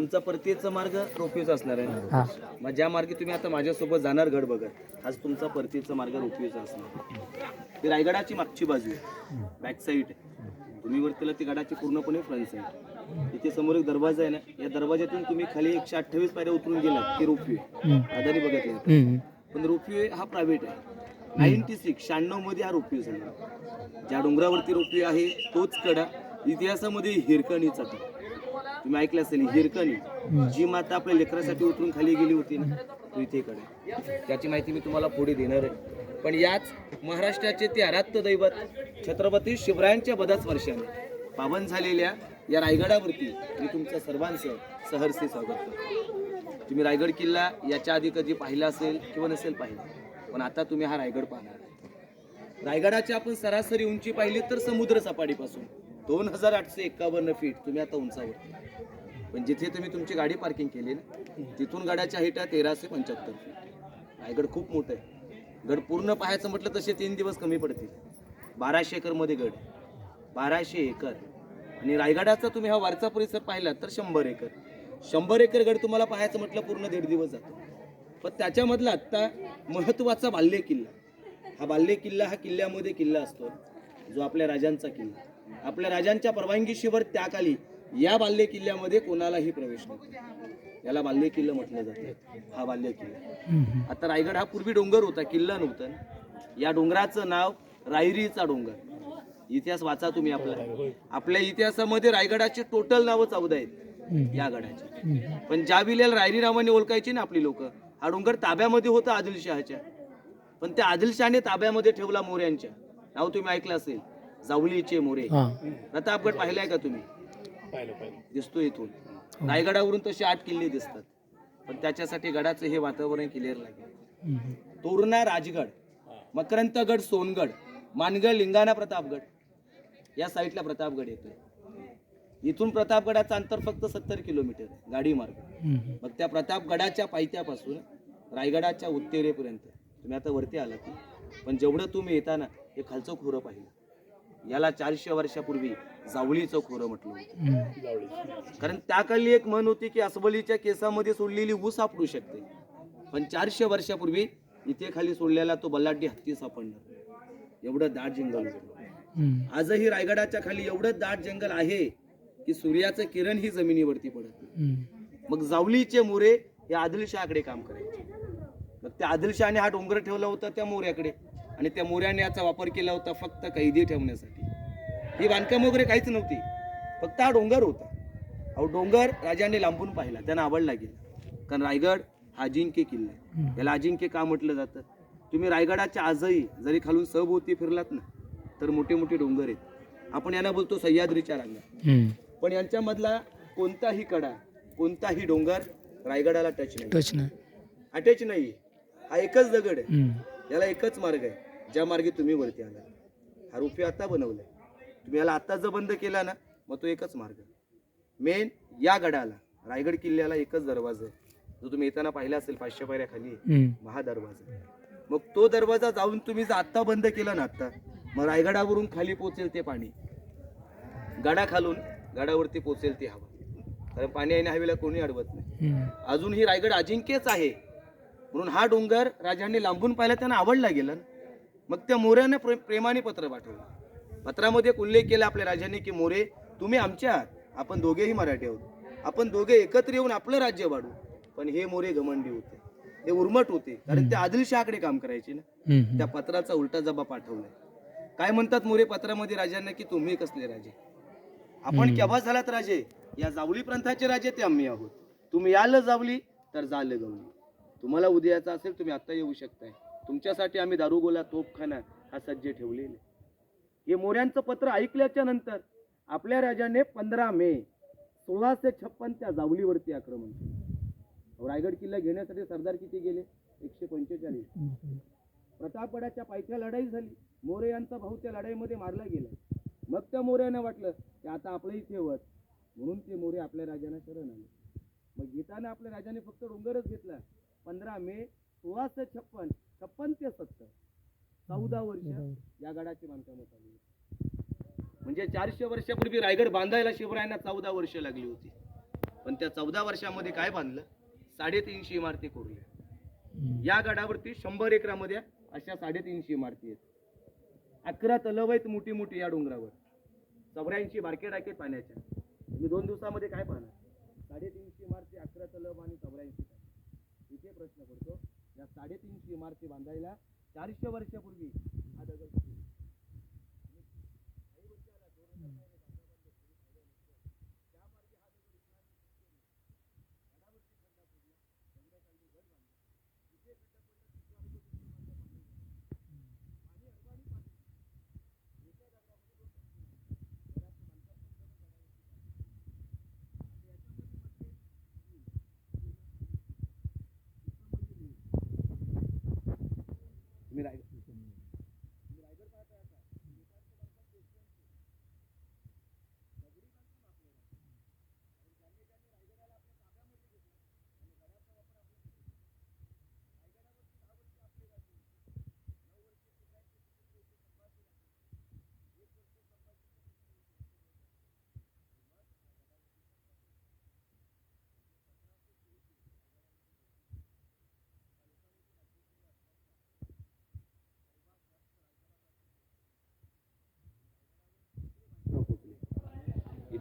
तुमचा परतीचा मार्ग रोपवेचा असणार आहे मग ज्या मार्गे तुम्ही आता माझ्यासोबत जाणार गड बघत आज तुमचा परतीचा मार्ग रोपवेचा असणार. ही रायगडाची मागची बाजू आहे. बॅक साईड आहे. तुम्ही वरतीला ती गडाची पूर्णपणे फ्रंट साईड इथे समोर एक दरवाजा आहे ना या दरवाज्यातून तुम्ही खाली एकशे अठ्ठावीस पायऱ्या उतरून गेलात की रोपवे. आधारी बघत हम्म. पण रोपवे हा प्रायव्हेट आहे. नाईन्टी सिक्स शहाण्णवमध्ये हा रोपवे झाला. ज्या डोंगरावरती रोपवे आहे तोच कडा. इतिहासामध्ये हिरकणीचा कडा. तुम्ही ऐकलं असेल हिरकणी जी माता आपल्या लेकरासाठी उतरून खाली गेली होती ना तो त्याची माहिती मी तुम्हाला पुढे देणार आहे. पण याच महाराष्ट्राचे ते आराध्य दैवत छत्रपती शिवरायांच्या बदाच वर्षाने पावन झालेल्या या रायगडावरती मी तुमच्या सर्वांचं सहर्षे स्वागत करतो. तुम्ही रायगड किल्ला याच्या आधी कधी पाहिला असेल किंवा नसेल पाहिला पण आता तुम्ही हा रायगड पाहणार आहे. रायगडाची आपण सरासरी उंची पाहिली तर समुद्र सपाटीपासून. दोन हजार आठशे एक्कावन्न फीट तुम्ही आता उंचावर. पण जिथे तुम्ही तुमची गाडी पार्किंग केली ना तिथून गाड्याच्या हाईट आहे तेराशे पंच्याहत्तर फीट रायगड खूप मोठं आहे. गड पूर्ण पाहायचं म्हटलं तसे तीन दिवस कमी पडतील. बाराशे एकरमध्ये गड बाराशे एकर. आणि रायगडाचा तुम्ही हा वारसा परिसर पाहिला तर शंभर एकर. शंभर एकर गड तुम्हाला पाहायचं म्हटलं पूर्ण दीड दिवस जातो. पण त्याच्यामधला आत्ता महत्त्वाचा बाल्य किल्ला हा बाल्य किल्ला हा किल्ल्यामध्ये किल्ला असतो. जो आपल्या राजांचा किल्ला. आपल्या राजांच्या परवानगीशिवाय त्याखाली या बाल्य किल्ल्यामध्ये कोणालाही प्रवेश नव्हता. याला बाल्य किल्ला म्हटलं जातं. हा बाल्य किल्ला. आता रायगड हा पूर्वी डोंगर होता किल्ला नव्हता. या डोंगराचं नाव रायरीचा डोंगर. इतिहास वाचा तुम्ही आपला. आपल्या इतिहासामध्ये रायगडाचे टोटल नावं चौदा आहेत या गडाचे. पण ज्या विल्याला रायरी नावाने ओळखायची ना आपली लोक हा डोंगर ताब्यामध्ये होता आदिलशहाच्या. पण त्या आदिलशहाने ताब्यामध्ये ठेवला मोऱ्यांच्या. नाव तुम्ही ऐकलं असेल. जावलीचे मोरे. हा. प्रतापगड पाहिलाय का तुम्ही? दिसतो इथून. रायगडावरून तसे आठ किल्ले दिसतात. पण त्याच्यासाठी गडाचं हे वातावरण क्लिअर लागेल. तोरणा राजगड मकरंतगड सोनगड मानगड लिंगाणा प्रतापगड. या साईडला प्रतापगड येतोय. इथून प्रतापगडाचं अंतर फक्त सत्तर किलोमीटर गाडी मार्ग. मग त्या प्रतापगडाच्या पायथ्यापासून रायगडाच्या उत्तेरेपर्यंत. तुम्ही आता वरती आला की पण जेवढं तुम्ही येताना हे खालचं खोरं पाहिलं. याला चारशे वर्षापूर्वी जावळीचं खोरं म्हटलं. कारण त्याकाळी एक म्हण होती की अस्वलीच्या केसामध्ये सोडलेली ऊस सापडू शकते. पण चारशे वर्षापूर्वी इथे खाली सोडलेला तो बल्लाटी हत्ती सापडणार. एवढं दाट जंगल. आजही रायगडाच्या खाली एवढं दाट जंगल आहे की सूर्याचं किरण ही जमिनीवरती पडत. मग जावलीचे मोरे हे आदिलशहाकडे काम करायचे. मग त्या आदिलशहाने हा डोंगर ठेवला होता त्या मोऱ्याकडे. आणि त्या मोऱ्याने याचा वापर केला होता फक्त कैदी ठेवण्यासाठी. ही बांधकाम वगैरे काहीच नव्हती. फक्त हा डोंगर होता. अहो डोंगर राजाने लांबून पाहिला. त्यांना आवडला गेला. कारण रायगड हा अजिंक्य किल्ला आहे. याला अजिंक्य का म्हटलं जातं? तुम्ही रायगडाच्या आजही जरी खालून सभोवती फिरलात ना तर मोठे मोठे डोंगर आहेत. आपण यांना बोलतो सह्याद्रीच्या रांगा. पण यांच्यामधला कोणताही कडा कोणताही डोंगर रायगडाला टच नाही. टच नाही. अटॅच नाही. हा एकच दगड आहे. याला एकच मार्ग आहे. ज्या मार्गे तुम्ही वरती आला हा रुपये आता बनवलाय तुम्ही याला आता जर बंद केला ना मग तो एकच मार्ग मेन या गडाला रायगड किल्ल्याला एकच दरवाजा जो तुम्ही येताना पाहिला असेल पाचशे पायऱ्या खाली आहे. हम्म. हा दरवाजा मग तो दरवाजा जाऊन तुम्ही जर आत्ता बंद केला ना आत्ता मग रायगडावरून खाली पोचेल ते पाणी गडा खालून गडावरती पोचेल ती हवा कारण पाणी आणि हवेला कोणी अडवत नाही. अजून ही रायगड अजिंक्यच आहे म्हणून हा डोंगर राजांनी लांबून पाहिला त्यांना आवडला गेला ना. मग त्या मोऱ्यानं प्रे प्रेमाने पत्र पाठवलं. पत्रामध्ये एक उल्लेख केला आपल्या राजांनी की मोरे तुम्ही आमच्या आहात. आपण दोघेही मराठी आहोत. आपण दोघे एकत्र येऊन आपलं राज्य वाढू. पण हे मोरे घमंडी होते. हे उर्मट होते. कारण ते आदिलशहाकडे काम करायचे ना. त्या पत्राचा उलटा जबा पाठवलाय. काय म्हणतात मोरे पत्रामध्ये राजांना की तुम्ही कसले राजे? आपण केव्हा झालात राजे? या जावली पंथाचे राजे ते आम्ही आहोत. तुम्ही याल जावली तर जाल गवली. तुम्हाला उद्याचा असेल तुम्ही आता येऊ शकताय. तुमच्यासाठी आम्ही दारुगोला तोपखाना हा सज्ज ठेवलेला हे मोऱ्यांचं पत्र ऐकल्याच्या नंतर आपल्या राजाने पंधरा मे सोळाशे छप्पन त्या जावलीवरती आक्रमण केलं. रायगड किल्ला घेण्यासाठी सरदार किती गेले? एकशे पंचेचाळीस. प्रतापगडाच्या पायथ्या लढाई झाली. मोरे यांचा भाऊ त्या लढाईमध्ये मारला गेला. मग त्या मोऱ्यानं वाटलं की आता आपलंही ठेवत म्हणून ते मोरे आपल्या राजाने शरण आले. मग घेताना आपल्या राजाने फक्त डोंगरच घेतला. पंधरा मे सोळाशे छप्पन छप्पन ते सत्तर. चौदा वर्ष या गडाची बांधकामं चालू म्हणजे चारशे वर्षापूर्वी रायगड बांधायला शिवरायांना चौदा वर्ष लागली होती. पण त्या चौदा वर्षामध्ये काय बांधलं? साडेतीनशे इमारती कोरल्या. या गडावरती शंभर एकरामध्ये अशा साडेतीनशे इमारती आहेत. अकरा तलव आहेत मोठी मोठी या डोंगरावर. चौऱ्याऐंशी बारके टाके पाण्याच्या. तुम्ही दोन दिवसामध्ये काय पाहणार? साडेतीनशे इमारती अकरा तलव आणि चौऱ्याऐंशी इथे प्रश्न पडतो या साडेतीनशे इमारती बांधायला चारशे वर्षापूर्वी हा दगड कुठे? तुम्ही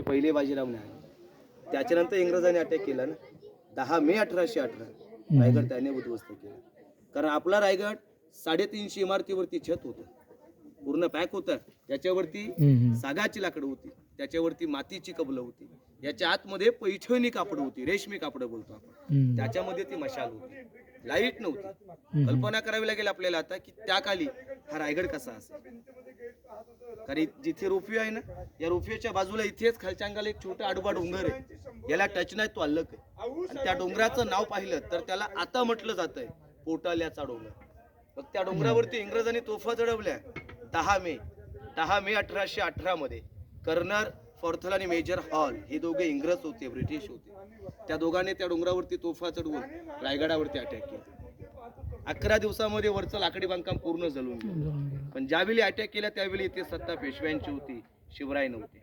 इथे पहिले बाजीरावने आले. त्याच्यानंतर इंग्रजांनी अटॅक केला ना दहा मे अठराशे अठरा रायगड त्याने उद्ध्वस्त केला. कारण आपला रायगड साडेतीनशे इमारतीवरती छत होतं. पूर्ण पॅक होतं. त्याच्यावरती सागाची लाकडं होती. त्याच्यावरती मातीची कबलं होती. याच्या आतमध्ये पैठणी कापड होती. रेशमी कापड बोलतो आपण. त्याच्यामध्ये ती मशाल होती. लाइट नव्हती. कल्पना करावी लागेल आपल्याला आता की त्या काली हा रायगड कसा असेल? कारण जिथे रोपवे आहे ना या रोपवेच्या बाजूला इथेच खालच्या अंगाला एक छोटा आडोबा डोंगर आहे. याला टच नाही तो अल्लक आहे. आणि त्या डोंगराचं नाव पाहिलं तर त्याला आता म्हटलं जात आहे पोटाल्याचा डोंगर. मग त्या डोंगरावरती इंग्रजांनी तोफा चढवल्या. दहा मे दहा मे अठराशे अठरा मध्ये कर्नर फॉर्थल आणि मेजर हॉल हे दोघे इंग्रज होते ब्रिटिश होते. त्या दोघांनी त्या डोंगरावरती तोफा चढवून रायगडावरती अटॅक केला. अकरा दिवसामध्ये वरचं लाकडी बांधकाम पूर्ण जळून गेलं. पण ज्यावेळी अटॅक केला त्यावेळी इथे सत्ता पेशव्यांची होती शिवराय नव्हते.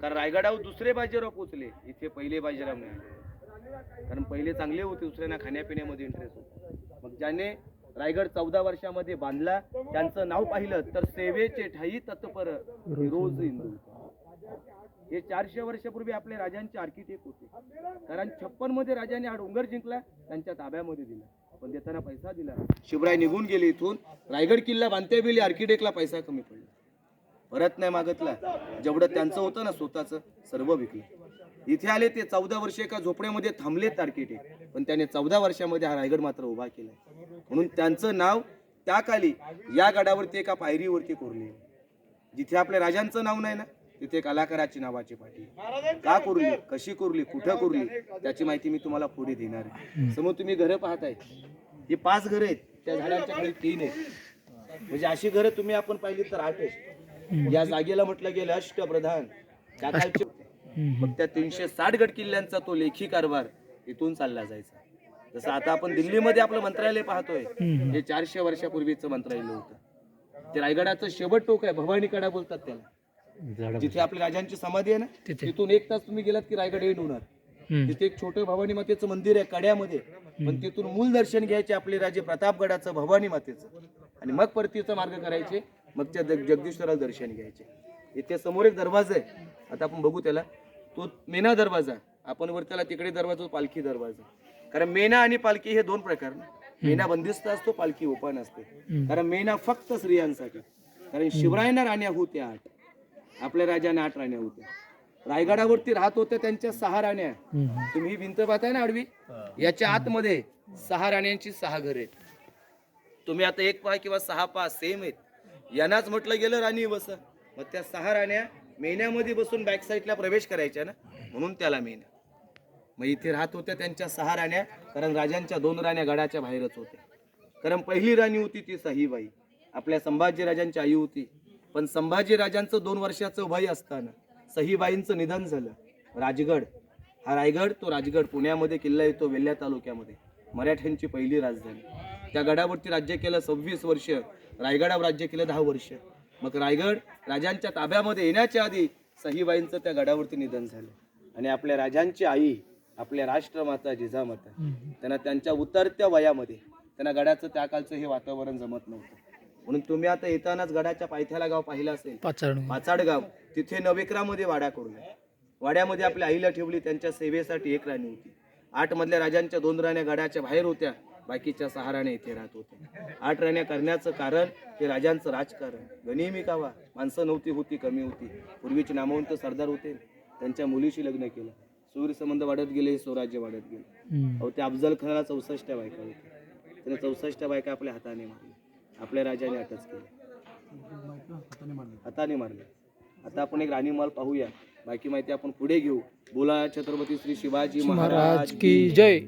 कारण रायगडावर दुसरे बाजीराव पोचले इथे पहिले बाजीराव आले. कारण पहिले चांगले होते दुसऱ्यांना खाण्यापिण्यामध्ये इंटरेस्ट होता. मग ज्याने रायगड चौदा वर्षामध्ये बांधला त्यांचं नाव पाहिलं तर सेवेचे ठाई तत्पर रोज हिंदू हे चारशे वर्षापूर्वी आपले राजांचे आर्किटेक्ट होते. कारण छप्पनमध्ये राजाने हा डोंगर जिंकला त्यांच्या ताब्यामध्ये दिला. पण देताना पैसा दिला शिवराय निघून गेले इथून रायगड किल्ला बांधते वेळी आर्किटेक्टला पैसा कमी पडला. परत नाही मागतला. जेवढं त्यांचं होतं ना स्वतःचं सर्व विकलं. इथे आले ते चौदा वर्ष एका झोपड्यामध्ये थांबलेत आर्किटेक्ट. पण त्याने चौदा वर्षामध्ये हा रायगड मात्र उभा केला. म्हणून त्यांचं नाव त्या काली या गडावरती एका पायरीवरती कोरले जिथे आपल्या राजांचं नाव नाही ना तिथे कलाकाराची नावाची पाठी. का कोरली? कशी कोरली? कुठं कोरली? त्याची माहिती मी तुम्हाला पुढे देणार आहे. समोर तुम्ही घरं पाहताय ही पाच घरं आहेत. त्या झाडांच्या खाली तीन आहेत. म्हणजे अशी घरं तुम्ही आपण पाहिली तर आठ आहेत या जागेला म्हटलं गेलं अष्टप्रधान. त्या कालचे मग त्या तीनशे साठ गड किल्ल्यांचा तो लेखी कारभार इथून चालला जायचा. जसं आता आपण दिल्लीमध्ये आपलं मंत्रालय पाहतोय. हे चारशे वर्षापूर्वीचं मंत्रालय होतं. ते रायगडाचं शेवट टोक आहे. भवानी कडा बोलतात त्याला. जिथे आपल्या राजांची समाधी आहे ना तिथून एक तास तुम्ही गेलात की रायगड येऊन होणार तिथे एक छोटं भवानी मातेचं मंदिर आहे कड्यामध्ये. पण तिथून मूल दर्शन घ्यायचे आपले राजे प्रतापगडाचं भवानी मातेचं. आणि मग परतीचा मार्ग करायचे मग त्या जग- जगदीश्वराला दर्शन घ्यायचे. इथे समोर एक दरवाजा आहे. आता आपण बघू त्याला. तो मेना दरवाजा. आपण वर त्याला तिकडे दरवाजा पालखी दरवाजा. कारण मेना आणि पालखी हे दोन प्रकार ना. मेना बंदिस्त असतो पालखी ओपन असते. कारण मेना फक्त स्त्रियांसाठी. कारण शिवरायांना राण्या होत्या. आठ आपल्या राजाने आठ राण्या होत्या. रायगडावरती राहत होत्या त्यांच्या सहा राण्या. तुम्ही ही भिंत पाहताय ना आडवी? याच्या आतमध्ये सहा राण्यांची सहा घर आहेत. तुम्ही आता एक पहा किंवा सहा पहा सेम आहेत. यांनाच म्हटलं गेलं राणी बस मग त्या सहा राण्या मेन्यामध्ये बसून बॅक साईडला प्रवेश करायच्या ना? म्हणून त्याला मेन्या मग इथे राहत होत्या त्यांच्या सहा राण्या कारण राजांच्या दोन राण्या गडाच्या बाहेरच होत्या. कारण पहिली राणी होती ती सहीबाई. आपल्या संभाजी राजांची आई होती. पण संभाजी राजांचं दोन वर्षाचं वय असताना सहीबाईंचं निधन झालं. राजगड हा रायगड तो राजगड पुण्यामध्ये किल्ला येतो वेल्हा तालुक्यामध्ये. मराठ्यांची पहिली राजधानी. त्या गडावरती राज्य केलं सव्वीस वर्ष रायगडावर राज्य केलं दहा वर्ष. मग रायगड राजांच्या ताब्यामध्ये येण्याच्या आधी सहीबाईंचं त्या गडावरती निधन झालं. आणि आपल्या राजांची आई आपल्या राष्ट्रमाता जिजामाता. त्यांना त्यांच्या उतरत्या वयामध्ये त्यांना गडाचं त्या कालचं हे वातावरण जमत नव्हतं. म्हणून तुम्ही आता येतानाच गडाच्या पायथ्याला गाव पाहिलं असेल पाचाड पाचाड गाव तिथे नवेकरामध्ये वाडा करून वाड्यामध्ये आपल्या आईला ठेवली त्यांच्या सेवेसाठी एक राणी होती. आठ मधल्या राजांच्या दोन राण्या गडाच्या बाहेर होत्या बाकीच्या सहा राण्या इथे राहत होत्या. आठ राण्या करण्याचं कारण हे राजांचं राजकारण. गनिमी कावा माणसं नव्हती होती कमी होती. पूर्वीचे नामवंत सरदार होते त्यांच्या मुलीशी लग्न केलं. सूर्य संबंध वाढत गेले स्वराज्य वाढत गेले. अहो त्या अफजल खानाला चौसष्ट बायका होत्या. त्याने चौसष्ट बायका आपल्या हाताने मारल्या. आपल्या राजाने अटक केली. हाताने मारले. आता आपण एक राणीमाल पाहूया. बाकी माहिती आपण पुढे घेऊ. बोला छत्रपती श्री शिवाजी महाराज की जय.